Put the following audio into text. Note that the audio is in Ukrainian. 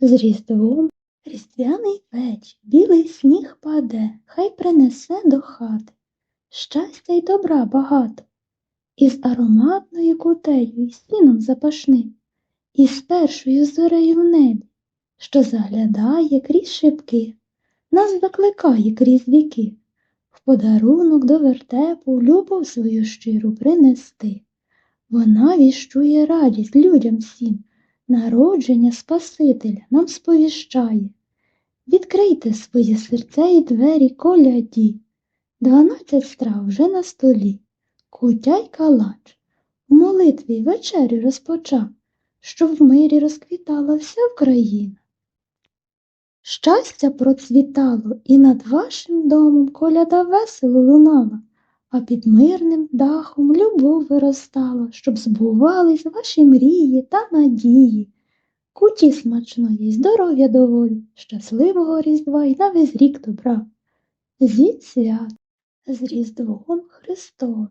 З Різдвом різдвяний вечір, білий сніг паде, хай принесе до хати щастя й добра багато, із ароматною кутею й сіном запашним, і з першою зорею в небі, що заглядає крізь шибки, нас закликає крізь віки, в подарунок до вертепу любов свою щиру принести. Вона віщує радість людям всім, народження Спасителя нам сповіщає. Відкрийте свої серця і двері коляді. Дванадцять страв вже на столі, кутя й калач. В молитві вечерю розпочав, щоб в мирі розквітала вся Україна. Щастя процвітало, і над вашим домом коляда весело лунала, а під мирним дахом любов виростала, щоб збувались ваші мрії та надії. Куті смачної, здоров'я доволі, щасливого різдва й на весь рік добра. Зі свят з Різдвом Христовим.